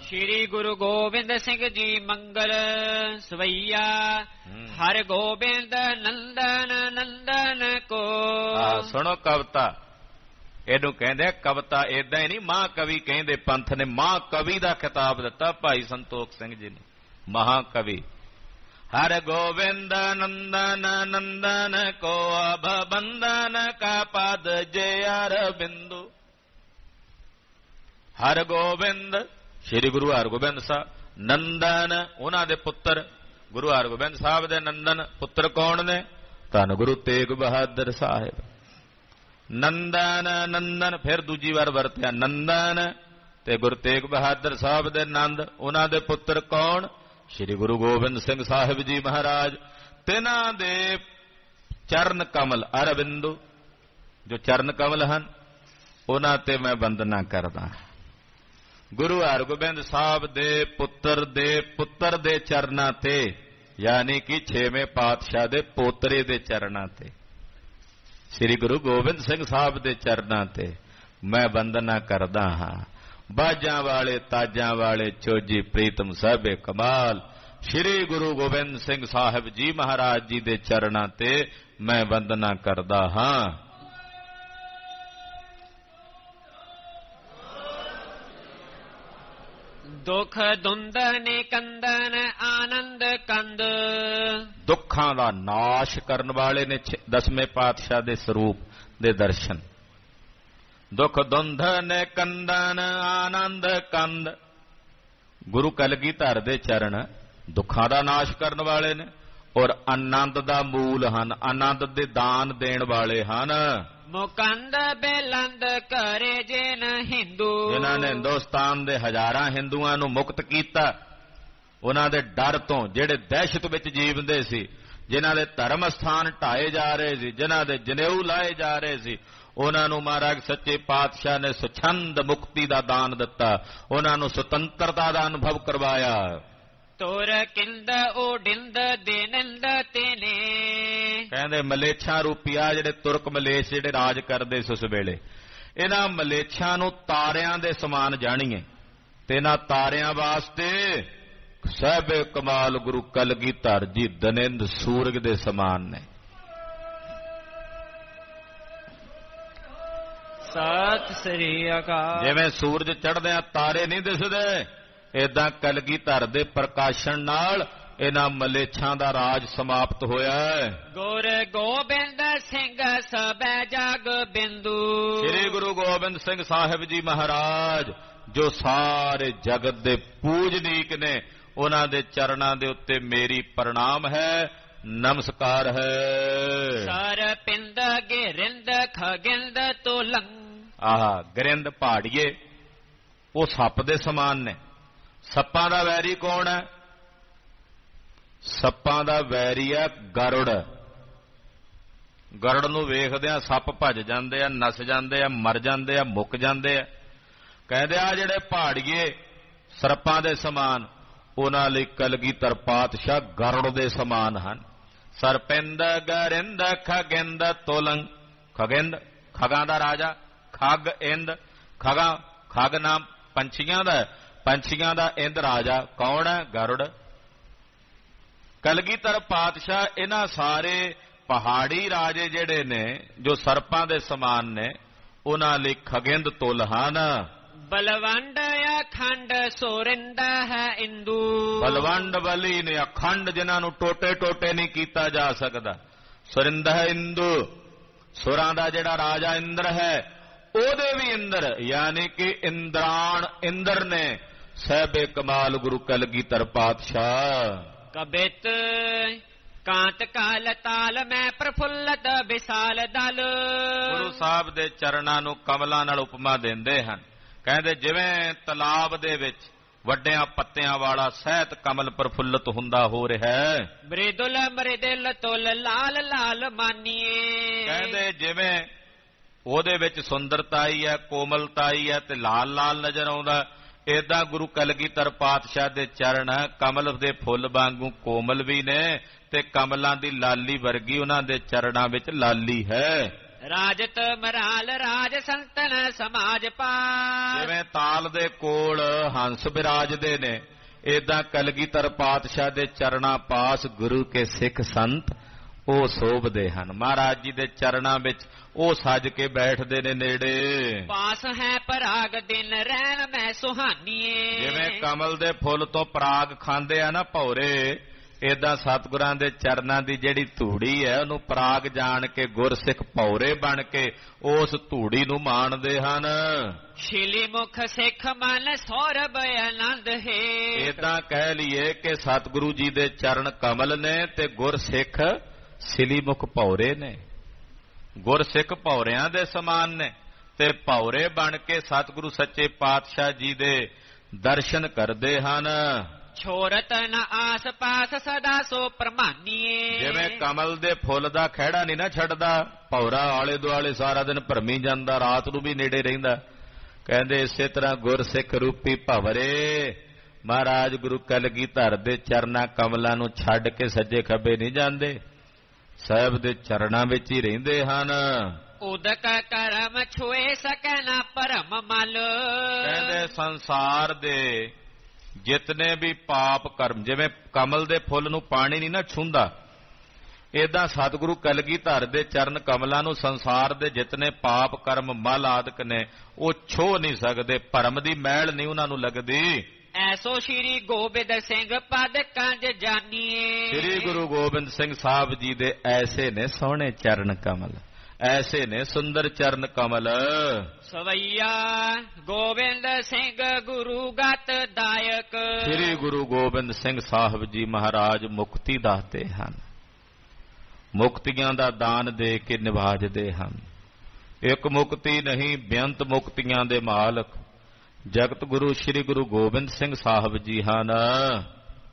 ਸ੍ਰੀ ਗੁਰੂ ਗੋਬਿੰਦ ਸਿੰਘ ਜੀ ਮੰਗਲ ਸਵਈਆ। ਹਰ ਗੋਬਿੰਦ ਨੰਦਨ ਨੰਦਨ ਕੋ। ਆ ਸੁਣੋ ਕਵਿਤਾ। ਇਹਨੂੰ ਕਹਿੰਦੇ ਕਵਿਤਾ ਇਦਾਂ ਹੀ ਨਹੀਂ ਮਾਂ ਕਵੀ ਕਹਿੰਦੇ ਪੰਥ ਨੇ ਮਾਂ ਕਵੀ ਦਾ ਖਿਤਾਬ ਦਿੱਤਾ ਭਾਈ ਸੰਤੋਖ ਸਿੰਘ ਜੀ ਨੇ। ਮਹਾਕਵੀ। ਹਰ ਗੋਬਿੰਦ ਨੰਦਨ ਨੰਦਨ ਕੋ ਅਭ ਬੰਦਨ ਕਾ ਪਦ ਜੇ ਅਰਬਿੰਦੂ। ਹਰ ਗੋਬਿੰਦ ਸ੍ਰੀ ਗੁਰੂ ਹਰਗੋਬਿੰਦ ਸਾਹਿਬ ਨੰਦਨ, ਉਹਨਾਂ ਦੇ ਪੁੱਤਰ। ਗੁਰੂ ਹਰਗੋਬਿੰਦ ਸਾਹਿਬ ਦੇ ਨੰਦਨ ਪੁੱਤਰ ਕੌਣ ਨੇ? ਧੰਨ ਗੁਰੂ ਤੇਗ ਬਹਾਦਰ ਸਾਹਿਬ। ਨੰਦਨ ਨੰਦਨ, ਫਿਰ ਦੂਜੀ ਵਾਰ ਵਰਤਿਆ ਨੰਦਨ ਤੇ ਗੁਰੂ ਤੇਗ ਬਹਾਦਰ ਸਾਹਿਬ ਦੇ ਨੰਦ, ਉਹਨਾਂ ਦੇ ਪੁੱਤਰ ਕੌਣ? ਸ੍ਰੀ ਗੁਰੂ ਗੋਬਿੰਦ ਸਿੰਘ ਸਾਹਿਬ ਜੀ ਮਹਾਰਾਜ। ਤਿਨਾਂ ਦੇ ਚਰਨ ਕਮਲ ਅਰਵਿੰਦੂ, ਜੋ ਚਰਨ ਕਮਲ ਹਨ, ਉਹਨਾਂ ਤੇ ਮੈਂ ਵੰਦਨਾ ਕਰਦਾ। ਗੁਰੂ ਹਰਗੋਬਿੰਦ ਸਾਹਿਬ ਦੇ ਪੁੱਤਰ ਦੇ ਪੁੱਤਰ ਦੇ ਚਰਨਾਂ ਤੇ, ਯਾਨੀ ਕਿ 6ਵੇਂ ਪਾਤਸ਼ਾਹ ਦੇ ਪੋਤਰੇ ਦੇ ਚਰਨਾਂ ਤੇ। ਸ੍ਰੀ ਗੁਰੂ ਗੋਬਿੰਦ ਸਿੰਘ ਸਾਹਿਬ ਦੇ ਚਰਨਾਂ ਤੇ ਮੈਂ ਵੰਦਨਾ ਕਰਦਾ ਹਾਂ। ਬਾਜਾਂ ਵਾਲੇ, ਤਾਜਾਂ ਵਾਲੇ ਚੋਜੀ ਪ੍ਰੀਤਮ ਸਾਹਿਬੇ ਕਮਾਲ। ਸ੍ਰੀ ਗੁਰੂ ਗੋਬਿੰਦ ਸਿੰਘ ਸਾਹਿਬ ਜੀ ਮਹਾਰਾਜ ਜੀ ਦੇ ਚਰਨਾਂ ਤੇ ਮੈਂ ਵੰਦਨਾ ਕਰਦਾ ਹਾਂ। ਦੁਖ ਦੁੰਦਨ ਕੰਦਨ, ਆਨੰਦ ਕੰਦ। ਦੁੱਖਾਂ ਦਾ ਨਾਸ਼ ਕਰਨ ਵਾਲੇ ਨੇ ਦਸਵੇਂ ਪਾਤਸ਼ਾਹ ਦੇ ਸਰੂਪ ਦੇ ਦਰਸ਼ਨ। ਦੁਖ ਦੁੰਧਨ ਕੰਦਨ, ਆਨੰਦ ਕੰਦ। ਗੁਰੂ ਕਲਗੀਧਰ ਦੇ ਚਰਨ ਦੁੱਖਾਂ ਦਾ ਨਾਸ਼ ਕਰਨ ਵਾਲੇ ਨੇ ਔਰ ਆਨੰਦ ਦਾ ਮੂਲ ਹਨ। ਆਨੰਦ ਦੇ ਦਾਨ ਦੇਣ ਵਾਲੇ ਹਨ। ਮੁਕੰਦ ਬੇਲੰਦ ਕਰੇ ਜਿਨ ਹਿੰਦੂ। ਜਿਨ੍ਹਾਂ ਨੇ ਹਿੰਦੁਸਤਾਨ ਦੇ ਹਜ਼ਾਰਾਂ ਹਿੰਦੂਆਂ ਨੂੰ ਮੁਕਤ ਕੀਤਾ, ਉਹਨਾਂ ਦੇ ਡਰ ਤੋਂ ਜਿਹੜੇ ਦਹਿਸ਼ਤ ਵਿੱਚ ਜੀਵਦੇ ਸੀ, ਜਿਨ੍ਹਾਂ ਦੇ ਧਰਮ ਸਥਾਨ ਢਾਏ ਜਾ ਰਹੇ ਸੀ, ਜਿਨ੍ਹਾਂ ਦੇ ਜਨੇਊ ਲਾਏ ਜਾ ਰਹੇ ਸੀ, ਉਹਨਾਂ ਨੂੰ ਮਹਾਰਾਜ ਸੱਚੇ ਪਾਤਸ਼ਾਹ ਨੇ ਸੁਛੰਦ ਮੁਕਤੀ ਦਾ ਦਾਨ ਦਿੱਤਾ, ਉਹਨਾਂ ਨੂੰ ਸੁਤੰਤਰਤਾ ਦਾ ਅਨੁਭਵ ਕਰਵਾਇਆ। ਤੋਰ ਕਿੰਦ ਓਡਿੰਦ ਦੇਨੰਦ ਤੇਨੇ। ਕਹਿੰਦੇ ਮਲੇਛਾਂ ਰੂਪੀਆ ਜਿਹੜੇ ਤੁਰਕ ਮਲੇਸ਼ ਜਿਹੜੇ ਰਾਜ ਕਰਦੇ ਸੀ ਉਸ ਵੇਲੇ। ਇਹਨਾਂ ਮਲੇਛਾਂ ਨੂੰ ਤਾਰਿਆਂ ਦੇ ਸਮਾਨ ਜਾਣੀਏ। ਤੇ ਇਹਨਾਂ ਤਾਰਿਆਂ ਵਾਸਤੇ ਸਹਿਬੇ ਕਮਾਲ ਗੁਰੂ ਕਲਗੀਧਰ ਜੀ ਦਨਿੰਦ ਸੂਰਜ ਦੇ ਸਮਾਨ ਨੇ। ਸਤਿ ਸ੍ਰੀ ਅਕਾਲ। ਜਿਵੇਂ ਸੂਰਜ ਚੜ੍ਹਦਿਆਂ ਤਾਰੇ ਨਹੀਂ ਦਿਸਦੇ ਏਦਾਂ ਕਲਗੀਧਰ ਦੇ ਪ੍ਰਕਾਸ਼ਨ ਨਾਲ ਇਹਨਾਂ ਮਲੇਛਾਂ ਦਾ ਰਾਜ ਸਮਾਪਤ ਹੋਇਆ ਹੈ। ਗੁਰ ਗੋਬਿੰਦ ਸਿੰਘ ਸਬੈ ਜਗ ਬਿੰਦੂ। ਸ੍ਰੀ ਗੁਰੂ ਗੋਬਿੰਦ ਸਿੰਘ ਸਾਹਿਬ ਜੀ ਮਹਾਰਾਜ ਜੋ ਸਾਰੇ ਜਗਤ ਦੇ ਪੂਜਨੀਕ ਨੇ ਉਹਨਾਂ ਦੇ ਚਰਨਾਂ ਦੇ ਉੱਤੇ ਮੇਰੀ ਪ੍ਰਣਾਮ ਹੈ ਨਮਸਕਾਰ ਹੈ। ਸਰ ਪਿੰਦ ਗਿਰਿੰਦ ਖਗਿੰਦ ਤੋਲੰ। ਆਹ ਗਰਿੰਦ ਪਹਾੜੀਏ ਉਹ ਸੱਪ ਦੇ ਸਮਾਨ ਨੇ। ਸੱਪਾਂ ਦਾ ਵੈਰੀ ਕੌਣ ਹੈ? ਸੱਪਾਂ ਦਾ ਵੈਰੀ ਹੈ ਗਰੁੜ। ਗਰੜ ਨੂੰ ਵੇਖਦਿਆਂ ਸੱਪ ਭੱਜ ਜਾਂਦੇ ਆ, ਨਸ ਜਾਂਦੇ ਆ, ਮਰ ਜਾਂਦੇ ਆ, ਮੁੱਕ ਜਾਂਦੇ ਆ। ਕਹਿੰਦੇ ਆ ਜਿਹੜੇ ਪਹਾੜੀਏ ਸਰਪਾਂ ਦੇ ਸਮਾਨ, ਉਹਨਾਂ ਲਈ ਕਲਗੀਧਰ ਪਾਤਸ਼ਾਹ ਗਰੁੜ ਦੇ ਸਮਾਨ ਹਨ। ਸਰਪਿੰਦ ਗਰਿੰਦ, ਖਗਿੰਦ ਤੋਲੰ। ਖਗਿੰਦ, ਖਗਾਂ ਦਾ ਰਾਜਾ, ਖਗ ਇੰਦ। ਖਗਾ, ਖਗ ਨਾਮ ਪੰਛੀਆਂ ਦਾ ਪੰਛੀਆਂ ਦਾ ਇੰਦ ਰਾਜਾ ਕੌਣ ਹੈ? ਗਰੁੜ। ਕਲਗੀਧਰ ਪਾਤਸ਼ਾਹ ਇਹਨਾਂ ਸਾਰੇ ਪਹਾੜੀ ਰਾਜੇ ਜਿਹੜੇ ਨੇ ਜੋ ਸਰਪਾਂ ਦੇ ਸਮਾਨ ਨੇ ਉਹਨਾਂ ਲਈ ਖਗਿੰਦ ਤੁਲ ਹਨ। ਬਲਵੰਡ ਅਖੰਡ ਸੋਰਿੰਦ ਹੈ ਇੰਦੂ। ਬਲਵੰਡ ਬਲੀ ਨੇ ਅਖੰਡ ਜਿਨ੍ਹਾਂ ਨੂੰ ਟੋਟੇ ਟੋਟੇ ਨਹੀਂ ਕੀਤਾ ਜਾ ਸਕਦਾ। ਸੁਰਿੰਦ ਹੈ ਇੰਦੂ। ਸੁਰਾਂ ਦਾ ਜਿਹੜਾ ਰਾਜਾ ਇੰਦਰ ਹੈ ਉਹਦੇ ਵੀ ਇੰਦਰ ਯਾਨੀ ਕਿ ਇੰਦਰਾਣ ਇੰਦਰ ਨੇ। ਸਹਿਬੇ ਕਮਾਲ ਗੁਰੂ ਕਲਗੀਧਰ ਪਾਤਸ਼ਾਹ। ਕਬਿਤ ਕਾਂਤ ਕਾਲ ਤਾਲ ਮੈਂ ਪ੍ਰਫੁੱਲਤ ਵਿਸਾਲ ਦਲ। ਗੁਰੂ ਸਾਹਿਬ ਦੇ ਚਰਨਾਂ ਨੂੰ ਕਮਲਾਂ ਨਾਲ ਉਪਮਾ ਦਿੰਦੇ ਹਨ। ਕਹਿੰਦੇ ਜਿਵੇਂ ਤਲਾਬ ਦੇ ਵਿੱਚ ਵੱਡਿਆਂ ਪੱਤਿਆਂ ਵਾਲਾ ਸਹਿਤ ਕਮਲ ਪ੍ਰਫੁੱਲਤ ਹੁੰਦਾ ਹੋ ਰਿਹਾ ਹੈ। ਮ੍ਰਿਦੁਲ ਮ੍ਰਿਦਿਲ ਤੁਲ ਲਾਲ ਲਾਲ ਮਾਨੀਏ। ਕਹਿੰਦੇ ਜਿਵੇਂ ਉਹਦੇ ਵਿੱਚ ਸੁੰਦਰਤਾ ਆਈ ਹੈ ਕੋਮਲਤਾ ਆਈ ਹੈ ਤੇ ਲਾਲ ਲਾਲ ਨਜ਼ਰ ਆਉਂਦਾ ਏਦਾਂ ਗੁਰੂ ਕਲਗੀਧਰ ਪਾਤਸ਼ਾਹ ਦੇ ਚਰਨ ਕਮਲ ਦੇ ਫੁੱਲ ਵਾਂਗੂ ਕੋਮਲ ਵੀ ਨੇ ਤੇ ਕਮਲਾਂ ਦੀ ਲਾਲੀ ਵਰਗੀ ਉਹਨਾਂ ਦੇ ਚਰਨਾਂ ਵਿੱਚ ਲਾਲੀ ਹੈ। ਰਾਜਤ ਮਰਾਲ ਰਾਜ ਸੰਤਨ ਸਮਾਜ ਪਾਸ ਜਿਵੇਂ ਤਾਲ ਦੇ ਕੋਲ ਹੰਸ ਬਿਰਾਜਦੇ ਨੇ ਏਦਾਂ ਕਲਗੀਧਰ ਪਾਤਸ਼ਾਹ ਦੇ ਚਰਣਾ ਪਾਸ ਗੁਰੂ ਕੇ ਸਿੱਖ ਸੰਤ ਉਹ ਸੋਭਦੇ ਹਨ। ਮਹਾਰਾਜ ਜੀ ਦੇ ਚਰਣਾ ਵਿੱਚ ਉਹ ਸੱਜ ਕੇ ਬੈਠਦੇ ਨੇ ਨੇੜੇ। ਪਾਸ ਹੈ ਪਰਾਗ ਦਿਨ ਰਹਿਣ ਮੈਂ ਸੁਹਾਨੀਏ। ਜਿਵੇਂ ਕਮਲ ਦੇ ਫੁੱਲ ਤੋਂ ਪਰਾਗ ਖਾਂਦੇ ਆ ਨਾ ਭੌਰੇ ਏਦਾਂ ਸਤਿਗੁਰਾਂ ਦੇ ਚਰਨਾਂ ਦੀ ਜਿਹੜੀ ਧੂੜੀ ਹੈ ਉਹਨੂੰ ਪਰਾਗ ਜਾਣ ਕੇ ਗੁਰਸਿੱਖ ਭੌਰੇ ਬਣ ਕੇ ਉਸ ਧੂੜੀ ਨੂੰ ਮਾਣਦੇ ਹਨ। ਸ਼ਿਲੀ ਮੁਖ ਸਿੱਖ ਮਨ ਸੌਰਭ ਆਨੰਦ ਹੈ। ਏਦਾਂ ਕਹਿ ਲਈਏ ਕਿ ਸਤਿਗੁਰੂ ਜੀ ਦੇ ਚਰਨ ਕਮਲ ਨੇ ਤੇ ਗੁਰਸਿੱਖ ਸਿਲੀਮੁਖ ਭੌਰੇ ਨੇ ਗੁਰਸਿੱਖ ਭੌਰਿਆਂ ਦੇ ਸਮਾਨ ਨੇ ਤੇ ਭੌਰੇ ਬਣ ਕੇ ਸਤਿਗੁਰੂ ਸੱਚੇ ਪਾਤਸ਼ਾਹ ਜੀ ਦੇ ਦਰਸ਼ਨ ਕਰਦੇ ਹਨ। ਛੋਰਤ ਨ ਆਸ ਪਾਸ ਸਦਾ ਸੋ ਪ੍ਰਮਾਨੀਏ ਜਿਵੇਂ ਕਮਲ ਦੇ ਫੁੱਲ ਦਾ ਖਹਿੜਾ ਨਹੀਂ ਨਾ ਛੱਡਦਾ ਭੌਰਾ ਆਲੇ ਦੁਆਲੇ ਸਾਰਾ ਦਿਨ ਭਰਮੀ ਜਾਂਦਾ ਰਾਤ ਨੂੰ ਵੀ ਨੇੜੇ ਰਹਿੰਦਾ। ਕਹਿੰਦੇ ਇਸੇ ਤਰ੍ਹਾਂ ਗੁਰਸਿੱਖ ਰੂਪੀ ਭਵਰੇ ਮਹਾਰਾਜ ਗੁਰੂ ਕਲਗੀਧਰ ਦੇ ਚਰਨਾ ਕਮਲਾਂ ਨੂੰ ਛੱਡ ਕੇ ਸੱਜੇ ਖੱਬੇ ਨਹੀਂ ਜਾਂਦੇ। ਸਾਹਿਬ ਦੇ ਚਰਨਾਂ ਵਿੱਚ ਹੀ ਰਹਿੰਦੇ ਹਨ। ਉਦਕ ਕਰਮ ਛੁਏ ਸਕੈ ਨਾ ਪਰਮ ਮਲ। ਕਹਿੰਦੇ ਸੰਸਾਰ ਦੇ ਜਿਤਨੇ ਵੀ ਪਾਪ ਕਰਮ ਜਿਵੇਂ ਕਮਲ ਦੇ ਫੁੱਲ ਨੂੰ ਪਾਣੀ ਨਹੀਂ ਨਾ ਛੁੰਦਾ ਇਦਾਂ ਸਤਿਗੁਰੂ ਕਲਗੀਧਰ ਦੇ ਚਰਨ ਕਮਲਾਂ ਨੂੰ ਸੰਸਾਰ ਦੇ ਜਿਤਨੇ ਪਾਪ ਕਰਮ ਮਲ ਆਦਿਕ ਨੇ ਉਹ ਛੋ ਨਹੀਂ ਸਕਦੇ ਭਰਮ ਦੀ ਮੈਲ ਨਹੀਂ ਉਹਨਾਂ ਨੂੰ ਲੱਗਦੀ। ਐਸੋ ਸ਼੍ਰੀ ਗੋਬਿੰਦ ਸਿੰਘ ਪਦ ਕੰਜ ਜਾਨੀਏ। ਸ੍ਰੀ ਗੁਰੂ ਗੋਬਿੰਦ ਸਿੰਘ ਸਾਹਿਬ ਜੀ ਦੇ ਐਸੇ ਨੇ ਸੋਹਣੇ ਚਰਨ ਕਮਲ ਐਸੇ ਨੇ ਸੁੰਦਰ ਚਰਨ ਕਮਲ। ਸਵਈਆ ਗੋਬਿੰਦ ਸਿੰਘ ਗੁਰੂ ਗਤ ਦਾਇਕ। ਸ੍ਰੀ ਗੁਰੂ ਗੋਬਿੰਦ ਸਿੰਘ ਸਾਹਿਬ ਜੀ ਮਹਾਰਾਜ ਮੁਕਤੀ ਦਾਤੇ ਹਨ। ਮੁਕਤੀਆਂ ਦਾ ਦਾਨ ਦੇ ਕੇ ਨਿਵਾਜਦੇ ਹਨ। ਇੱਕ ਮੁਕਤੀ ਨਹੀਂ ਬੇਅੰਤ ਮੁਕਤੀਆਂ ਦੇ ਮਾਲਕ। ਜਗਤ ਗੁਰੂ ਸ੍ਰੀ ਗੁਰੂ ਗੋਬਿੰਦ ਸਿੰਘ ਸਾਹਿਬ ਜੀ ਹਨ।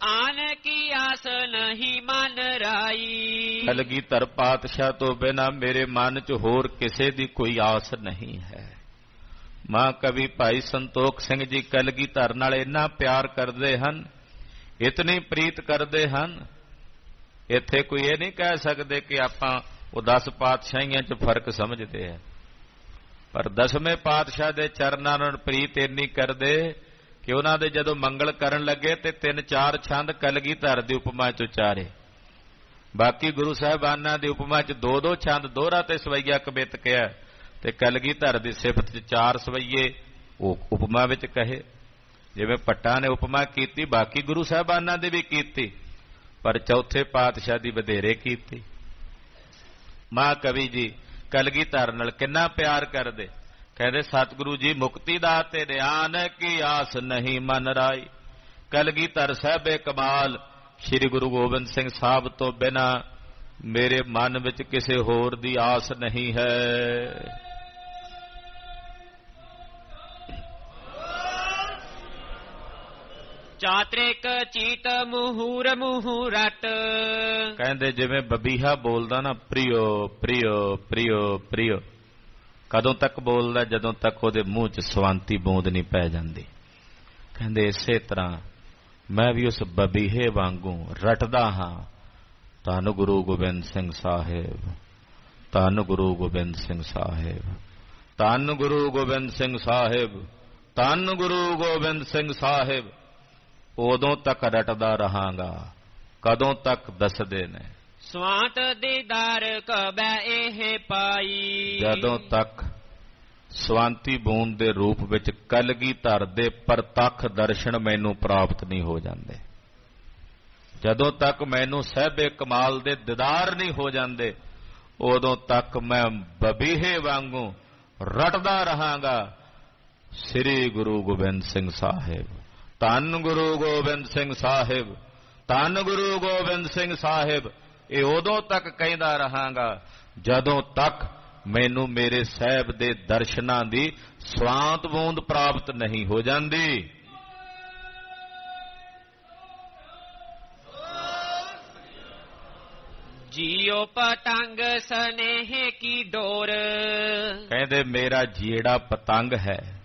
ਆਨ ਕੀ ਆਸ ਨਹੀਂ ਮਨ ਰਾਈ। ਕਲਗੀਧਰ ਪਾਤਸ਼ਾਹ ਤੋਂ ਬਿਨਾ ਮੇਰੇ ਮਨ 'ਚ ਹੋਰ ਕਿਸੇ ਦੀ ਕੋਈ ਆਸ ਨਹੀਂ ਹੈ। ਮਾਂ ਕਵੀ ਭਾਈ ਸੰਤੋਖ ਸਿੰਘ ਜੀ ਕਲਗੀਧਰ ਨਾਲ ਇੰਨਾ ਪਿਆਰ ਕਰਦੇ ਹਨ ਇਤਨੀ ਪ੍ਰੀਤ ਕਰਦੇ ਹਨ ਇੱਥੇ ਕੋਈ ਇਹ ਨਹੀਂ ਕਹਿ ਸਕਦੇ ਕਿ ਆਪਾਂ ਉਹ 10 ਪਾਤਸ਼ਾਹੀਆਂ 'ਚ ਫ਼ਰਕ ਸਮਝਦੇ ਆ ਪਰ ਦਸਵੇਂ ਪਾਤਸ਼ਾਹ ਦੇ ਚਰਨਾਂ ਨੂੰ ਪ੍ਰੀਤ ਇੰਨੀ ਕਰਦੇ ਕਿ ਉਹਨਾਂ ਦੇ ਜਦੋਂ ਮੰਗਲ ਕਰਨ ਲੱਗੇ ਤੇ ਤਿੰਨ ਚਾਰ ਛੰਦ ਕਲਗੀ ਧਰ ਦੀ ਉਪਮਾ ਚ ਉਚਾਰੇ। ਬਾਕੀ ਗੁਰੂ ਸਾਹਿਬਾਨਾਂ ਦੀ ਉਪਮਾ ਚ ਦੋ ਦੋ ਛੰਦ ਦੋਹਰਾ ਤੇ ਸਵਈਆ ਕਬਿਤ ਕਿਹਾ ਤੇ ਕਲਗੀ ਧਰ ਦੀ ਸਿਫਤ ਚ ਚਾਰ ਸਵਈਏ ਉਹ ਉਪਮਾ ਵਿੱਚ ਕਹੇ। ਜਿਵੇਂ ਪੱਟਾਂ ਨੇ ਉਪਮਾ ਕੀਤੀ, ਬਾਕੀ ਗੁਰੂ ਸਾਹਿਬਾਨਾਂ ਦੀ ਵੀ ਕੀਤੀ, ਪਰ ਚੌਥੇ ਪਾਤਸ਼ਾਹ ਦੀ ਵਧੇਰੇ ਕੀਤੀ। ਮਾਂ ਕਵੀ ਜੀ ਕਲਗੀਧਰ ਨਾਲ ਕਿੰਨਾ ਪਿਆਰ ਕਰਦੇ? ਕਹਿੰਦੇ, ਸਤਿਗੁਰੂ ਜੀ, ਮੁਕਤੀ ਦਾ ਤੇ ਧਿਆਨ ਕੀ ਆਸ ਨਹੀਂ ਮਨ ਰਾਈ। ਕਲਗੀਧਰ ਸਾਹਿਬੇ ਕਮਾਲ, ਸ੍ਰੀ ਗੁਰੂ ਗੋਬਿੰਦ ਸਿੰਘ ਸਾਹਿਬ ਤੋਂ ਬਿਨਾ ਮੇਰੇ ਮਨ ਵਿੱਚ ਕਿਸੇ ਹੋਰ ਦੀ ਆਸ ਨਹੀਂ ਹੈ। ਚਾਤ੍ਰਿਕ ਚੀਤ ਮੁਹੂਰ ਮੁਹੂਰਟ ਕਹਿੰਦੇ ਜਿਵੇਂ ਬਬੀਹਾ ਬੋਲਦਾ ਨਾ, ਪ੍ਰਿਯੋ ਪ੍ਰਿਯੋ ਪ੍ਰਿਯੋ ਪ੍ਰਿਯੋ। ਕਦੋਂ ਤੱਕ ਬੋਲਦਾ, ਜਦੋਂ ਤੱਕ ਉਹਦੇ ਮੂੰਹ 'ਚ ਸਵਾਂਤੀ ਬੂੰਦ ਨਹੀਂ ਪੈ ਜਾਂਦੀ। ਕਹਿੰਦੇ ਇਸੇ ਤਰ੍ਹਾਂ ਮੈਂ ਵੀ ਉਸ ਬਬੀਹੇ ਵਾਂਗੂ ਰਟਦਾ ਹਾਂ। ਧੰਨ ਗੁਰੂ ਗੋਬਿੰਦ ਸਿੰਘ ਸਾਹਿਬ, ਧੰਨ ਗੁਰੂ ਗੋਬਿੰਦ ਸਿੰਘ ਸਾਹਿਬ, ਧੰਨ ਗੁਰੂ ਗੋਬਿੰਦ ਸਿੰਘ ਸਾਹਿਬ, ਧੰਨ ਗੁਰੂ ਗੋਬਿੰਦ ਸਿੰਘ ਸਾਹਿਬ। ਉਦੋਂ ਤੱਕ ਰਟਦਾ ਰਹਾਂਗਾ ਕਦੋਂ ਤੱਕ ਦੱਸਦੇ ਨੇ। ਸਵਾਂਤ ਦੀਦਾਰ ਕਬੈ ਇਹ ਪਾਈ। ਜਦੋਂ ਤੱਕ ਸਵਾਂਤੀ ਬੂੰਦ ਦੇ ਰੂਪ ਵਿੱਚ ਕਲਗੀ ਧਰ ਦੇ ਪ੍ਰਤੱਖ ਦਰਸ਼ਨ ਮੈਨੂੰ ਪ੍ਰਾਪਤ ਨਹੀਂ ਹੋ ਜਾਂਦੇ। ਜਦੋਂ ਤੱਕ ਮੈਨੂੰ ਸਹਿਬੇ ਕਮਾਲ ਦੇ ਦੀਦਾਰ ਨਹੀਂ ਹੋ ਜਾਂਦੇ ਉਦੋਂ ਤੱਕ ਮੈਂ ਬਬੀਹੇ ਵਾਂਗੂ ਰਟਦਾ ਰਹਾਂਗਾ ਸ੍ਰੀ ਗੁਰੂ ਗੋਬਿੰਦ ਸਿੰਘ ਸਾਹਿਬ। ਧੰਨ ਗੁਰੂ ਗੋਬਿੰਦ ਸਿੰਘ ਸਾਹਿਬ ਧੰਨ ਗੁਰੂ ਗੋਬਿੰਦ ਸਿੰਘ ਸਾਹਿਬ ਇਹ ਉਦੋਂ ਤੱਕ ਕਹਿੰਦਾ ਰਹਾਂਗਾ ਜਦੋਂ ਤੱਕ ਮੈਨੂੰ ਮੇਰੇ ਸਾਹਿਬ ਦੇ ਦਰਸ਼ਨਾਂ ਦੀ ਸਵਾਂਤ ਬੂੰਦ ਪ੍ਰਾਪਤ ਨਹੀਂ ਹੋ ਜਾਂਦੀ। ਜੀਓ ਪਤੰਗ ਸਨੇਹ ਕੀ ਡੋਰ। ਕਹਿੰਦੇ ਮੇਰਾ ਜੀੜਾ ਪਤੰਗ ਹੈ।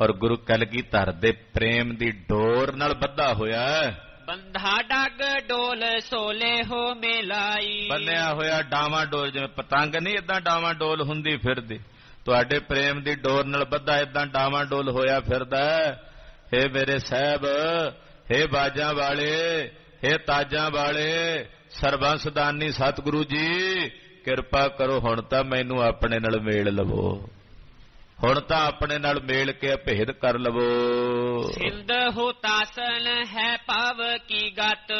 ਔਰ ਗੁਰੂ ਕਲਗੀਧਰ ਦੇ ਪ੍ਰੇਮ ਦੀ ਡੋਰ ਨਾਲ ਬੱਧਾ ਹੋਇਆ ਬੰਧਾ ਡੱਗ ਡੋਲ ਸੋਲੇ ਹੋ ਮੇਲਾਈ। ਬੰਨਿਆ ਹੋਇਆ ਡਾਵਾਂ ਡੋਲ ਜਿਵੇਂ ਪਤੰਗ ਨਹੀਂ ਇਦਾਂ ਡਾਵਾਂ ਡੋਲ ਹੁੰਦੀ ਫਿਰਦੀ। ਤੁਹਾਡੇ ਪ੍ਰੇਮ ਦੀ ਡੋਰ ਨਾਲ ਬੱਧਾ ਇਦਾਂ ਡਾਵਾਂ ਡੋਲ ਹੋਇਆ ਫਿਰਦਾ ਹੈ ਮੇਰੇ ਸਹਿਬ ਹੇ ਬਾਜਾਂ ਵਾਲੇ ਹੇ ਤਾਜਾਂ ਵਾਲੇ ਸਰਬੰਸਦਾਨੀ ਸਤਿਗੁਰੂ ਜੀ ਕਿਰਪਾ ਕਰੋ ਹੁਣ ਤਾਂ ਮੈਨੂੰ ਆਪਣੇ ਨਾਲ ਮੇਲ ਲਵੋ। ਹੁਣ ਤਾਂ ਆਪਣੇ ਨਾਲ ਮੇਲ ਕੇ ਭੇਦ ਕਰ ਲਵੋ। ਸਿੰਧ ਹੋ ਤਾਸਨ ਹੈ ਪਵ ਕੀ ਗਤ।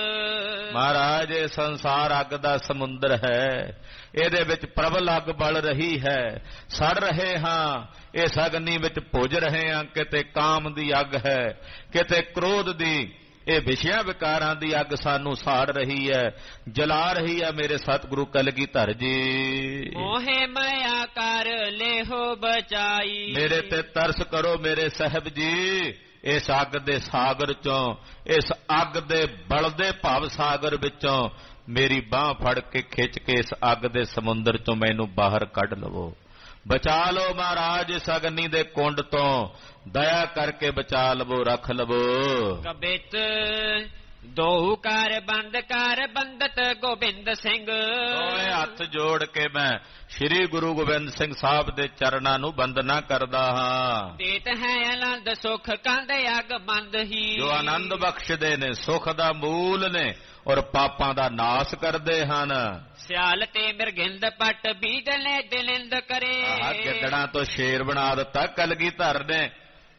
ਮਹਾਰਾਜ ਇਹ ਸੰਸਾਰ ਅੱਗ ਦਾ ਸਮੁੰਦਰ ਹੈ। ਇਹਦੇ ਵਿੱਚ ਪ੍ਰਬਲ ਅੱਗ ਬਲ ਰਹੀ ਹੈ। ਸੜ ਰਹੇ ਹਾਂ। ਇਸ ਅਗਨੀ ਵਿੱਚ ਭੁੱਜ ਰਹੇ ਹਾਂ। ਕਿਤੇ ਕਾਮ ਦੀ ਅੱਗ ਹੈ ਕਿਤੇ ਕ੍ਰੋਧ ਦੀ ਇਹ ਵਿਸ਼ਿਆ ਵਿਕਾਰਾਂ ਦੀ ਅੱਗ ਸਾਨੂੰ ਸਾੜ ਰਹੀ ਹੈ ਜਲਾ ਰਹੀ ਹੈ ਮੇਰੇ ਸਤਿਗੁਰੂ ਕਲਗੀਧਰ ਜੀ। ਮੋਹੇ ਮਾਇਆ ਕਰ ਲੈਹੋ ਬਚਾਈ। ਮੇਰੇ ਤੇ ਤਰਸ ਕਰੋ ਮੇਰੇ ਸਾਹਿਬ ਜੀ ਇਸ ਅੱਗ ਦੇ ਸਾਗਰ ਚੋਂ ਇਸ ਅੱਗ ਦੇ ਬਲਦੇ ਭਵ ਸਾਗਰ ਵਿੱਚੋਂ ਮੇਰੀ ਬਾਹ ਫੜ ਕੇ ਖਿੱਚ ਕੇ ਇਸ ਅੱਗ ਦੇ ਸਮੁੰਦਰ ਚੋਂ ਮੈਨੂੰ ਬਾਹਰ ਕੱਢ ਲਵੋ। ਬਚਾ ਲਓ ਮਹਾਰਾਜ ਸਗਨੀ ਦੇ ਕੁੰਡ ਤੋਂ ਦਇਆ ਕਰਕੇ ਬਚਾ ਲਵੋ ਰੱਖ ਲਵੋ। ਕਬਿਤ ਦੋ ਕਰ ਬੰਦ ਕਰ ਬੰਦਤ ਗੋਬਿੰਦ ਸਿੰਘ। ਦੋਵੇਂ ਹੱਥ ਜੋੜ ਕੇ ਮੈਂ ਸ੍ਰੀ ਗੁਰੂ ਗੋਬਿੰਦ ਸਿੰਘ ਸਾਹਿਬ ਦੇ ਚਰਨਾਂ ਨੂੰ ਬੰਦਨਾ ਕਰਦਾ ਹਾਂ। ਦੇਤ ਹੈ ਆਨੰਦ ਸੁਖ ਕੰਦ ਅਗ ਮੰਦ ਹੀ। ਜੋ ਆਨੰਦ ਬਖਸ਼ਦੇ ਨੇ ਸੁਖ ਦਾ ਮੂਲ ਨੇ ਔਰ ਪਾਪਾਂ ਦਾ ਨਾਸ ਕਰਦੇ ਹਨ। ਸਿਆਲ ਤੇ ਮਿਰਗਿੰਦ ਪਟ ਬੀਜਲੇ ਦਿਲਿੰਦ ਕਰੇ। ਆਹ ਗਿੱਦੜਾਂ ਤੋਂ ਸ਼ੇਰ ਬਣਾ ਦਿੱਤਾ ਕਲਗੀ ਧਰ ਨੇ।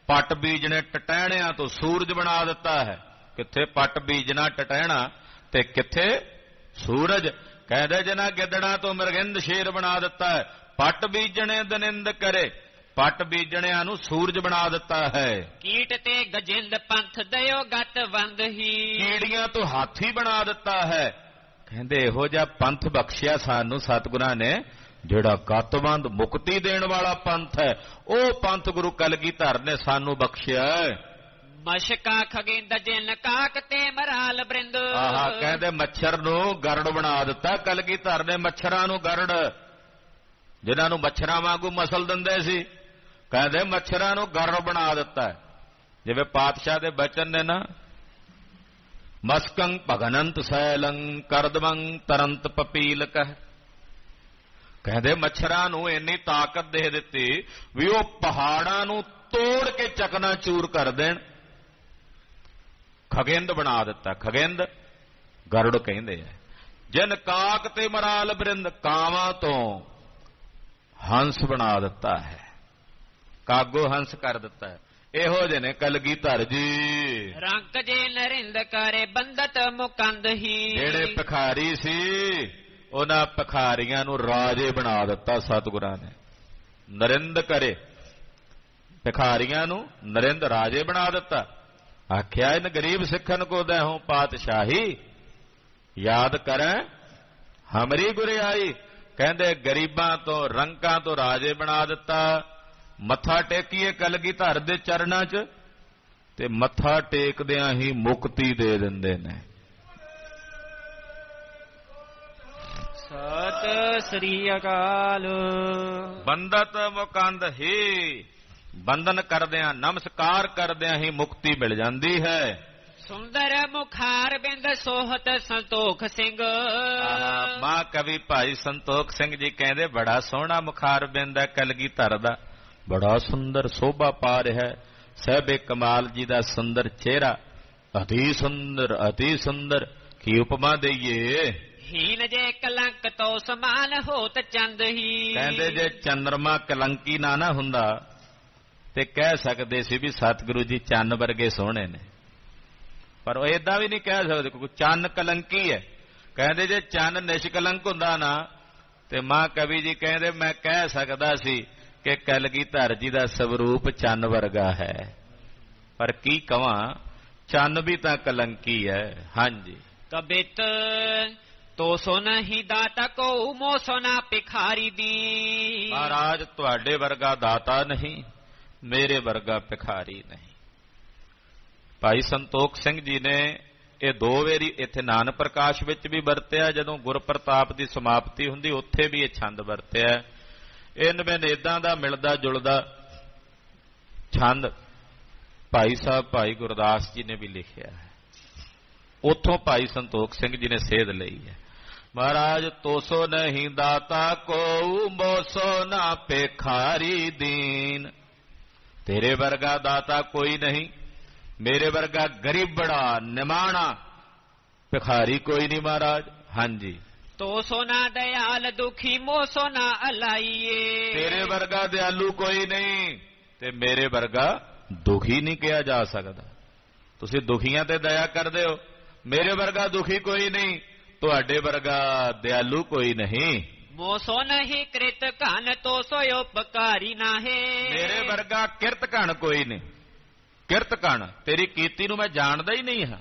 ਪੱਟ ਬੀਜਣੇ ਟਟਹਿਣਿਆਂ ਤੋਂ ਸੂਰਜ ਬਣਾ ਦਿੱਤਾ ਹੈ। ਕਿੱਥੇ ਪੱਟ ਬੀਜਣਾ ਟਟਹਿਣਾ ਤੇ ਕਿੱਥੇ ਸੂਰਜ। ਕਹਿੰਦੇ ਜਨਾ ਗਿੱਦੜਾਂ ਤੋਂ ਮਿਰਗਿੰਦ ਸ਼ੇਰ ਬਣਾ ਦਿੱਤਾ ਹੈ। ਪੱਟ ਬੀਜਣੇ ਦਨਿੰਦ ਕਰੇ। ਪੱਟ ਬੀਜਣਿਆਂ ਨੂੰ ਸੂਰਜ ਬਣਾ ਦਿੱਤਾ ਹੈ। ਕੀਟ ਤੇ ਗਜਿੰਦ ਪੰਥ ਦਇਓ ਗਤ ਵੰਦ ਹੀ। ਕੀੜੀਆਂ ਤੋਂ ਹਾਥੀ ਬਣਾ ਦਿੱਤਾ ਹੈ। ਕਹਿੰਦੇ ਇਹੋ ਜਿਹਾ ਪੰਥ ਬਖਸ਼ਿਆ ਸਾਨੂੰ ਸਤਿਗੁਰਾਂ ਨੇ ਜਿਹੜਾ ਗਤਵੰਦ ਮੁਕਤੀ ਦੇਣ ਵਾਲਾ ਪੰਥ ਹੈ। ਉਹ ਪੰਥ ਗੁਰੂ ਕਲਗੀਧਰ ਨੇ ਸਾਨੂੰ ਬਖਸ਼ਿਆ ਹੈ। ਮਸ਼ਕਾ ਖਗਿੰਦ ਜਿਨ ਕਾਕ ਤੇ ਮਰਾਲ ਬ੍ਰਿੰਦ। ਆਹਾ, ਕਹਿੰਦੇ ਮੱਛਰ ਨੂੰ ਗਰੜ ਬਣਾ ਦਿੱਤਾ। ਕਲਗੀਧਰ ਨੇ ਮੱਛਰਾਂ ਨੂੰ ਗਰੜ, ਜਿਨ੍ਹਾਂ ਨੂੰ ਮੱਛਰਾਂ ਵਾਂਗੂ ਮਸਲ ਦਿੰਦੇ ਸੀ, ਕਹਿੰਦੇ ਮੱਛਰਾਂ ਨੂੰ ਗਰੜ ਬਣਾ ਦਿੱਤਾ ਜਿਵੇਂ ਪਾਤਸ਼ਾਹ ਦੇ ਬਚਨ ਨੇ ਨਾ, ਮਸਕੰ ਭਗਨੰਤ ਸੈਲੰ ਕਰਦਮੰ ਤਰੰਤ ਪਪੀਲ ਪਪੀਲਕ ਕਹਿੰਦੇ ਮੱਛਰਾਂ ਨੂੰ ਇੰਨੀ ਤਾਕਤ ਦੇ ਦਿੱਤੀ ਵੀ ਉਹ ਪਹਾੜਾਂ ਨੂੰ ਤੋੜ ਕੇ ਚਕਨਾ ਚੂਰ ਕਰ ਦੇਣ। ਖਗਿੰਦ ਬਣਾ ਦਿੱਤਾ। ਖਗਿੰਦ ਗਰੜ ਕਹਿੰਦੇ ਆ। ਜਿਨ ਕਾਕ ਤੇ ਮਰਾਲ ਬ੍ਰਿੰਦ ਕਾਵਾਂ ਤੋਂ ਹੰਸ ਬਣਾ ਦਿੱਤਾ ਹੈ। ਕਾਗੋ ਹੰਸ ਕਰ ਦਿੱਤਾ ਹੈ। ਇਹੋ ਜਿਹੇ ਨੇ ਕਲਗੀ ਧਰ ਜੀ। ਰੰਕ ਜੇ ਨਰਿੰਦ ਕਰੇ ਬੰਦਤ ਮੁਕੰਦ ਹੀ। ਜਿਹੜੇ ਭਿਖਾਰੀ ਸੀ ਉਹਨਾਂ ਭਿਖਾਰੀਆਂ ਨੂੰ ਰਾਜੇ ਬਣਾ ਦਿੱਤਾ ਸਤਿਗੁਰਾਂ ਨੇ। ਨਰਿੰਦ ਕਰੇ। ਭਿਖਾਰੀਆਂ ਨੂੰ ਨਰਿੰਦ ਰਾਜੇ ਬਣਾ ਦਿੱਤਾ। ਆਖਿਆ ਇਨ ਗਰੀਬ ਸਿੱਖਨ ਕੋ ਦੇਹੋਂ ਪਾਤਸ਼ਾਹੀ। ਯਾਦ ਕਰੈ ਹਮਰੀ ਗੁਰਿਆਈ। ਕਹਿੰਦੇ ਗਰੀਬਾਂ ਤੋਂ ਰੰਕਾਂ ਤੋਂ ਰਾਜੇ ਬਣਾ ਦਿੱਤਾ। ਮੱਥਾ ਟੇਕੀਏ ਕਲਗੀ ਧਰ ਦੇ ਚਰਨਾਂ 'ਚ ਤੇ ਮੱਥਾ ਟੇਕਦਿਆਂ ਹੀ ਮੁਕਤੀ ਦੇ ਦਿੰਦੇ ਨੇ। ਸਤ ਸ੍ਰੀ ਅਕਾਲ। ਬੰਦਤ ਮੁਕੰਦ ਹੀ। ਬੰਧਨ ਕਰਦਿਆਂ ਨਮਸਕਾਰ ਕਰਦਿਆਂ ਹੀ ਮੁਕਤੀ ਮਿਲ ਜਾਂਦੀ ਹੈ। ਸੁੰਦਰ ਮੁਖਾਰ ਬਿੰਦ ਸੋਹਤ ਸੰਤੋਖ ਸਿੰਘ। ਆਹਾ, ਮਾਂ ਕਵੀ ਭਾਈ ਸੰਤੋਖ ਸਿੰਘ ਜੀ ਕਹਿੰਦੇ ਬੜਾ ਸੋਹਣਾ ਮੁਖਾਰ ਬਿੰਦ ਹੈ ਕਲਗੀ ਧਰ ਦਾ। ਬੜਾ ਸੁੰਦਰ ਸੋਭਾ ਪਾ ਰਿਹਾ ਹੈ। ਸਹਿਬੇ ਕਮਾਲ ਜੀ ਦਾ ਸੁੰਦਰ ਚਿਹਰਾ। ਅਤੀ ਸੁੰਦਰ ਅਤੀ ਸੁੰਦਰ ਕੀ ਉਪਮਾ ਦਈਏ? ਹੀਨ ਜੇ ਕਲੰਕ ਤੋਂ ਸਮਾਨ ਹੋਤ ਚੰਦ ਹੀ। ਕਹਿੰਦੇ ਜੇ ਚੰਦਰਮਾ ਕਲੰਕੀ ਨਾ ਨਾ ਹੁੰਦਾ ਤੇ ਕਹਿ ਸਕਦੇ ਸੀ ਵੀ ਸਤਿਗੁਰੂ ਜੀ ਚੰਨ ਵਰਗੇ ਸੋਹਣੇ ਨੇ। ਪਰ ਉਹ ਏਦਾਂ ਵੀ ਨਹੀਂ ਕਹਿ ਸਕਦੇ ਕਿਉਂਕਿ ਚੰਨ ਕਲੰਕੀ ਹੈ। ਕਹਿੰਦੇ ਜੇ ਚੰਨ ਨਿਸ਼ਕਲੰਕ ਹੁੰਦਾ ਨਾ ਤੇ ਮਾਂ ਕਵੀ ਜੀ ਕਹਿੰਦੇ ਮੈਂ ਕਹਿ ਸਕਦਾ ਸੀ ਕਿ ਕਲਗੀਧਰ ਜੀ ਦਾ ਸਵਰੂਪ ਚੰਨ ਵਰਗਾ ਹੈ। ਪਰ ਕੀ ਕਵਾਂ ਚੰਨ ਵੀ ਤਾਂ ਕਲੰਕੀ ਹੈ। ਹਾਂਜੀ। ਕਬਿਤ ਤੋ ਸੋ ਨਹੀਂ ਦਾਤਾ ਕੋ ਮੋ ਸੋਨਾ ਭਿਖਾਰੀ ਦੀ। ਮਹਾਰਾਜ ਤੁਹਾਡੇ ਵਰਗਾ ਦਾਤਾ ਨਹੀਂ। ਮੇਰੇ ਵਰਗਾ ਭਿਖਾਰੀ ਨਹੀਂ। ਭਾਈ ਸੰਤੋਖ ਸਿੰਘ ਜੀ ਨੇ ਇਹ ਦੋ ਵੇਰੀ ਇੱਥੇ ਨਾਨ ਪ੍ਰਕਾਸ਼ ਵਿੱਚ ਵੀ ਵਰਤਿਆ, ਜਦੋਂ ਗੁਰਪ੍ਰਤਾਪ ਦੀ ਸਮਾਪਤੀ ਹੁੰਦੀ, ਉੱਥੇ ਵੀ ਇਹ ਛੰਦ ਵਰਤਿਆ। ਇਹ ਨਵੇਦਾਂ ਦਾ ਮਿਲਦਾ ਜੁਲਦਾ ਛੰਦ ਭਾਈ ਸਾਹਿਬ, ਭਾਈ ਗੁਰਦਾਸ ਜੀ ਨੇ ਵੀ ਲਿਖਿਆ ਹੈ। ਉਥੋਂ ਭਾਈ ਸੰਤੋਖ ਸਿੰਘ ਜੀ ਨੇ ਸੇਧ ਲਈ ਹੈ। ਮਹਾਰਾਜ, ਤੋਸੋ ਨਹੀਂ ਦਾਤਾ ਕੋ ਮੋਸੋ ਨਾ ਪੇਖਾਰੀ ਦੀਨ। ਤੇਰੇ ਵਰਗਾ ਦਾਤਾ ਕੋਈ ਨਹੀਂ। ਮੇਰੇ ਵਰਗਾ ਗਰੀਬੜਾ ਨਿਮਾਣਾ ਭਿਖਾਰੀ ਕੋਈ ਨਹੀਂ ਮਹਾਰਾਜ। ਹਾਂਜੀ। ਤੋ ਸੋਨਾ ਦਇਆਲ ਦੁਖੀ ਮੋ ਸੋਨਾ ਅਲਾਈਏ। ਤੇਰੇ ਵਰਗਾ ਦਿਆਲੂ ਕੋਈ ਨਹੀਂ ਤੇ ਮੇਰੇ ਵਰਗਾ ਦੁਖੀ ਨਹੀਂ ਕਿਹਾ ਜਾ ਸਕਦਾ। ਤੁਸੀਂ ਦੁਖੀਆਂ ਤੇ ਦਇਆ ਕਰਦੇ ਹੋ। ਮੇਰੇ ਵਰਗਾ ਦੁਖੀ ਕੋਈ ਨਹੀਂ ਤੁਹਾਡੇ ਵਰਗਾ ਦਿਆਲੂ ਕੋਈ ਨਹੀਂ। ਮੋ ਸੋ ਨਹੀਂ ਕ੍ਰਿਤ ਘਨ ਤੋ ਸੋ ਉਪਕਾਰੀ ਨਾਹੇ। ਮੇਰੇ ਵਰਗਾ ਕਿਰਤ ਘਣ ਕੋਈ ਨਹੀਂ। ਕਿਰਤ ਘਣ ਤੇਰੀ ਕੀਤੀ ਨੂੰ ਮੈਂ ਜਾਣਦਾ ਹੀ ਨਹੀਂ ਹਾਂ।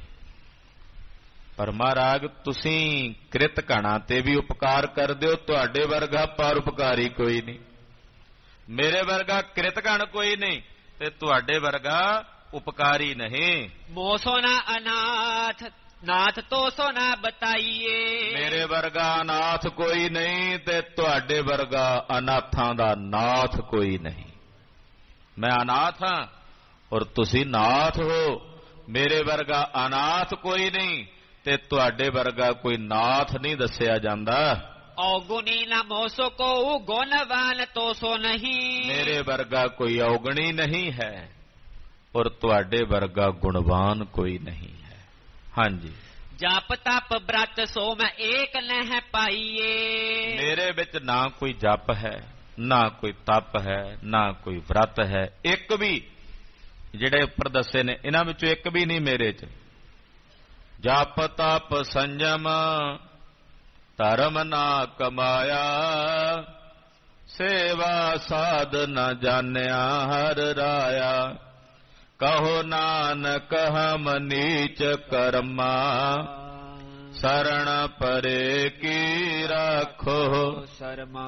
ਪਰ ਮਹਾਰਾਜ ਤੁਸੀਂ ਕਿਰਤ ਘਣਾ ਤੇ ਵੀ ਉਪਕਾਰ ਕਰਦੇ ਹੋ ਤੁਹਾਡੇ ਵਰਗਾ ਪਰਉਪਕਾਰੀ ਕੋਈ ਨਹੀਂ। ਮੇਰੇ ਵਰਗਾ ਕਿਰਤ ਘਣ ਕੋਈ ਨਹੀਂ ਤੇ ਤੁਹਾਡੇ ਵਰਗਾ ਉਪਕਾਰੀ ਨਹੀਂ। ਮੋ ਸੋਨਾ ਅਨਾਥ ਨਾਥ ਤੋ ਸੋਨਾ ਬਤਾਈਏ। ਮੇਰੇ ਵਰਗਾ ਅਨਾਥ ਕੋਈ ਨਹੀਂ ਤੇ ਤੁਹਾਡੇ ਵਰਗਾ ਅਨਾਥਾਂ ਦਾ ਨਾਥ ਕੋਈ ਨਹੀਂ। ਮੈਂ ਅਨਾਥ ਹਾਂ ਔਰ ਤੁਸੀਂ ਨਾਥ ਹੋ। ਮੇਰੇ ਵਰਗਾ ਅਨਾਥ ਕੋਈ ਨਹੀਂ ਤੇ ਤੁਹਾਡੇ ਵਰਗਾ ਕੋਈ ਨਾਥ ਨਹੀਂ ਦੱਸਿਆ ਜਾਂਦਾ। ਔਗੁਣੀ ਨਾ ਮੋਸੋ ਕੋ ਗੁਣਵਾਨ ਤੋ ਸੋ ਨਹੀਂ। ਮੇਰੇ ਵਰਗਾ ਕੋਈ ਔਗਣੀ ਨਹੀਂ ਹੈ ਔਰ ਤੁਹਾਡੇ ਵਰਗਾ ਗੁਣਵਾਨ ਕੋਈ ਨਹੀਂ। ਹਾਂਜੀ। ਜਪ ਤਪ ਬ੍ਰਤ ਸੋ ਮੈਂ ਏਕ ਨਹਿ ਪਾਈਏ। ਮੇਰੇ ਵਿੱਚ ਨਾ ਕੋਈ ਜਪ ਹੈ ਨਾ ਕੋਈ ਤਪ ਹੈ ਨਾ ਕੋਈ ਵਰਤ ਹੈ। ਇੱਕ ਵੀ ਜਿਹੜੇ ਉੱਪਰ ਦੱਸੇ ਨੇ ਇਹਨਾਂ ਵਿੱਚੋਂ ਇੱਕ ਵੀ ਨਹੀਂ ਮੇਰੇ 'ਚ। ਜਪ ਤਪ ਸੰਜਮ ਧਰਮ ਨਾ ਕਮਾਇਆ। ਸੇਵਾ ਸਾਧ ਨ ਜਾਣਿਆ ਹਰ ਰਾਇਆ। ਕਹੋ ਨਾਨਕ ਹਮ ਨੀਚ ਕਰਮਾ ਸਰਣ ਪਰੇ ਕੀ ਰੱਖੋ ਸ਼ਰਮਾ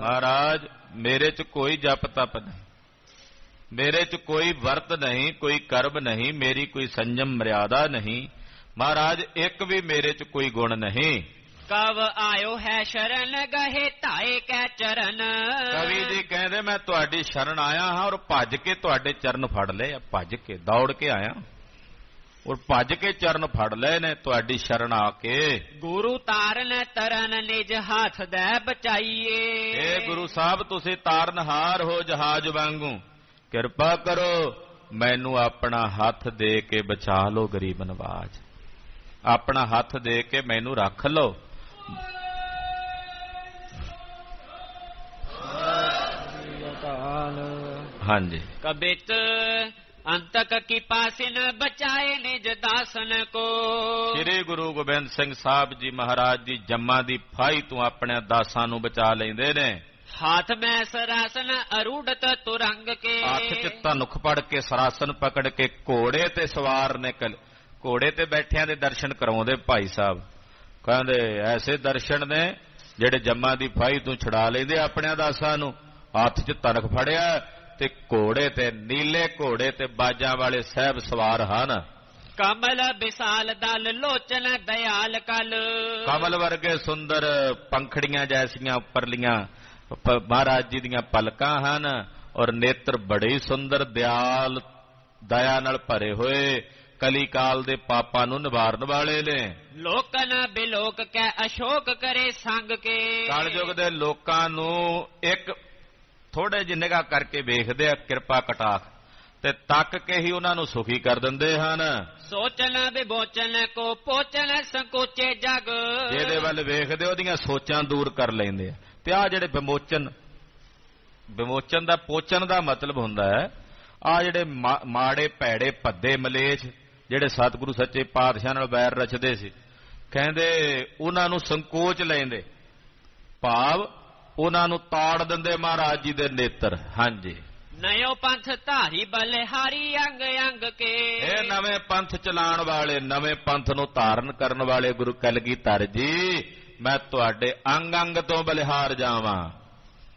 ਮਹਾਰਾਜ ਮੇਰੇ 'ਚ ਕੋਈ ਜਪ ਤਪ ਨਹੀਂ ਮੇਰੇ 'ਚ ਕੋਈ ਵਰਤ ਨਹੀਂ ਕੋਈ ਕਰਮ ਨਹੀਂ ਮੇਰੀ ਕੋਈ ਸੰਜਮ ਮਰਿਆਦਾ ਨਹੀਂ ਮਹਾਰਾਜ ਇੱਕ ਵੀ ਮੇਰੇ 'ਚ ਕੋਈ ਗੁਣ ਨਹੀਂ ਕਵ ਆਇਓ ਹੈ ਸ਼ਰਨ ਗਹੇ ਧਾਏ ਕੈ ਚਰਨ। ਕਵੀ ਜੀ ਕਹਿੰਦੇ ਮੈਂ ਤੁਹਾਡੀ ਸ਼ਰਨ ਆਇਆ ਹਾਂ ਔਰ ਭੱਜ ਕੇ ਤੁਹਾਡੇ ਚਰਨ ਫੜ ਲਏ ਆ। ਭੱਜ ਕੇ ਦੌੜ ਕੇ ਆਇਆ। ਔਰ ਭੱਜ ਕੇ ਚਰਨ ਫੜ ਲਏ ਨੇ ਤੁਹਾਡੀ ਸ਼ਰਨ ਆ ਕੇ। ਗੁਰੂ ਤਾਰਨ ਤਰਨ ਨਿਜ ਹੱਥ ਦੇ ਬਚਾਈਏ। ਏ ਗੁਰੂ ਸਾਹਿਬ ਤੁਸੀਂ ਤਾਰਨਹਾਰ ਹੋ ਜਹਾਜ਼ ਵਾਂਗੂ। ਕਿਰਪਾ ਕਰੋ ਮੈਨੂੰ ਆਪਣਾ ਹੱਥ ਦੇ ਕੇ ਬਚਾ ਲਓ ਗਰੀਬ ਨਵਾਜ। ਆਪਣਾ ਹੱਥ ਦੇ ਕੇ ਮੈਨੂੰ ਰੱਖ ਲਓ। ਹਾਂਜੀ। ਕਬਿਤ ਅੰਤਕ ਕੀ ਪਾਸਿਨ ਬਚਾਏ ਨਿਜ ਦਾਸਨ ਕੋ। ਸ੍ਰੀ ਗੁਰੂ ਗੋਬਿੰਦ ਸਿੰਘ ਸਾਹਿਬ ਜੀ ਮਹਾਰਾਜ ਦੀ ਜੰਮਾਂ ਦੀ ਫਾਈ ਤੋਂ ਆਪਣੇ ਦਾਸਾਂ ਨੂੰ ਬਚਾ ਲੈਂਦੇ ਨੇ। ਹਾਥ ਮੈਂ ਸਰਾਸਨ ਅਰੂੜਤ ਤੁਰੰਗ ਕੇ। ਹੱਥ 'ਚ ਧਨੁਖ ਪੜ ਕੇ ਸਰਾਸਨ ਪਕੜ ਕੇ ਘੋੜੇ ਤੇ ਸਵਾਰ ਨਿਕਲ। ਘੋੜੇ ਤੇ ਬੈਠਿਆਂ ਦੇ ਦਰਸ਼ਨ ਕਰਾਉਂਦੇ ਭਾਈ ਸਾਹਿਬ। ਕਹਿੰਦੇ ਐਸੇ ਦਰਸ਼ਨ ਨੇ ਜਿਹੜੇ ਜੰਮਾਂ ਦੀ ਫਾਈ ਤੋਂ ਛੁਡਾ ਲੈਂਦੇ ਆਪਣਿਆਂ ਦਾਸਾਂ ਨੂੰ। ਹੱਥ 'ਚ ਧਨੁਖ ਫੜਿਆ ਤੇ ਘੋੜੇ ਤੇ ਨੀਲੇ ਘੋੜੇ ਤੇ ਬਾਜਾਂ ਵਾਲੇ ਸਹਿਬ ਸਵਾਰ ਹਨ। ਕਮਲ ਵਿਸਾਲ ਦਲ ਲੋਚਨ ਦਇਆਲ ਕਲ। ਕਮਲ ਵਰਗੇ ਸੁੰਦਰ ਪੰਖੜੀਆਂ ਜੈਸੀਆਂ ਉੱਪਰਲੀਆਂ ਮਹਾਰਾਜ ਜੀ ਦੀਆਂ ਪਲਕਾਂ ਹਨ ਔਰ ਨੇਤਰ ਬੜੇ ਸੁੰਦਰ ਦਿਆਲ ਦਇਆ ਨਾਲ ਭਰੇ ਹੋਏ ਕਲੀ ਕਾਲ ਦੇ ਪਾਪਾਂ ਨੂੰ ਨਿਵਾਰਨ ਵਾਲੇ ਨੇ। ਲੋਕਨ ਬਿਲੋਕ ਕੈ ਅਸ਼ੋਕ ਕਰੇ ਸੰਗ ਕੇ। ਕਲਯੁਗ ਦੇ ਲੋਕਾਂ ਨੂੰ ਇੱਕ ਥੋੜੇ ਜਿਹੀ ਨਿਗਾਹ ਕਰਕੇ ਵੇਖਦੇ ਆ ਕਿਰਪਾ ਕਟਾਖ ਤੇ ਤੱਕ ਕੇ ਹੀ ਉਹਨਾਂ ਨੂੰ ਸੁਖੀ ਕਰ ਦਿੰਦੇ ਹਨ। ਸੋਚਨ ਵਿਬੋਚਨ ਕੋ ਪੋਚਨ ਸੰਕੋਚੇ ਜਗ। ਜਿਹਦੇ ਵੱਲ ਵੇਖਦੇ ਉਹਦੀਆਂ ਸੋਚਾਂ ਦੂਰ ਕਰ ਲੈਂਦੇ ਆ। ਤੇ ਆ ਜਿਹੜੇ ਵਿਮੋਚਨ ਵਿਮੋਚਨ ਦਾ ਪੋਚਨ ਦਾ ਮਤਲਬ ਹੁੰਦਾ ਹੈ ਆ ਜਿਹੜੇ ਮਾੜੇ ਭੈੜੇ ਭੱਦੇ ਮਲੇਛ ਜਿਹੜੇ ਸਤਿਗੁਰੂ ਸੱਚੇ ਪਾਤਸ਼ਾਹ ਨਾਲ ਵੈਰ ਰਚਦੇ ਸੀ ਕਹਿੰਦੇ ਉਹਨਾਂ ਨੂੰ ਸੰਕੋਚ ਲੈਂਦੇ। ਭਾਵ ਉਹਨਾਂ ਨੂੰ ਤਾੜ ਦਿੰਦੇ ਮਹਾਰਾਜ ਜੀ ਦੇ ਨੇਤਰ। ਹਾਂਜੀ। ਨਯੋ ਪੰਥ ਧਾਰੀ ਬਲਿਹਾਰੀ ਅੰਗ ਅੰਗ ਕੇ। ਇਹ ਨਵੇਂ ਪੰਥ ਚਲਾਉਣ ਵਾਲੇ ਨਵੇਂ ਪੰਥ ਨੂੰ ਧਾਰਨ ਕਰਨ ਵਾਲੇ ਗੁਰੂ ਕਲਗੀਧਰ ਜੀ ਮੈਂ ਤੁਹਾਡੇ ਅੰਗ ਅੰਗ ਤੋਂ ਬਲਿਹਾਰ ਜਾਵਾਂ।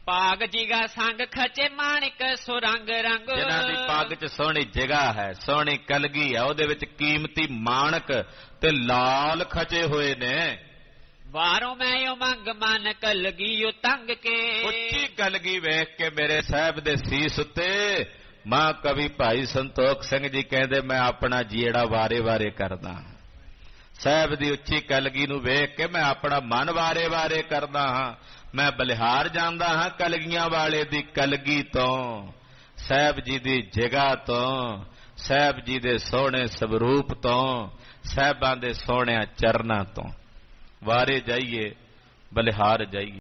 ਪਾਗ ਜੀਗਾ ਸੰਗ ਖਚੇ ਮਾਣਿਕ ਸੁਰੰਗ ਰੰਗ। ਜਿਨ੍ਹਾਂ ਦੀ ਪੱਗ 'ਚ ਸੋਹਣੀ ਜਗ੍ਹਾ ਹੈ ਸੋਹਣੀ ਕਲਗੀ ਹੈ ਉਹਦੇ ਵਿੱਚ ਕੀਮਤੀ ਮਾਣਕ ਤੇ ਲਾਲ ਖਚੇ ਹੋਏ ਨੇ। ਵਾਰੋਂ ਮੈਂ ਉਮੰਗ ਮਨ ਕਲਗੀ ਉਤੰਗ ਕੇ। ਉੱਚੀ ਕਲਗੀ ਵੇਖ ਕੇ ਮੇਰੇ ਸਾਹਿਬ ਦੇ ਸੀਸ ਉੱਤੇ। ਮਾਂ ਕਵੀ ਭਾਈ ਸੰਤੋਖ ਸਿੰਘ ਜੀ ਕਹਿੰਦੇ ਮੈਂ ਆਪਣਾ ਜੀੜਾ ਵਾਰੇ-ਵਾਰੇ ਕਰਦਾ ਸਾਹਿਬ ਦੀ ਉੱਚੀ ਕਲਗੀ ਨੂੰ ਵੇਖ ਕੇ ਮੈਂ ਆਪਣਾ ਮਨ ਵਾਰੇ-ਵਾਰੇ ਕਰਦਾ ਹਾਂ। ਮੈਂ ਬਲਿਹਾਰ ਜਾਂਦਾ ਹਾਂ ਕਲਗੀਆਂ ਵਾਲੇ ਦੀ ਕਲਗੀ ਤੋਂ, ਸਾਹਿਬ ਜੀ ਦੀ ਜਗ੍ਹਾ ਤੋਂ, ਸਾਹਿਬ ਜੀ ਦੇ ਸੋਹਣੇ ਸਵਰੂਪ ਤੋਂ, ਸਾਹਿਬਾਂ ਦੇ ਸੋਹਣਿਆਂ ਚਰਨਾਂ ਤੋਂ। ਵਾਰੇ ਜਾਈਏ, ਬਲਿਹਾਰ ਜਾਈਏ।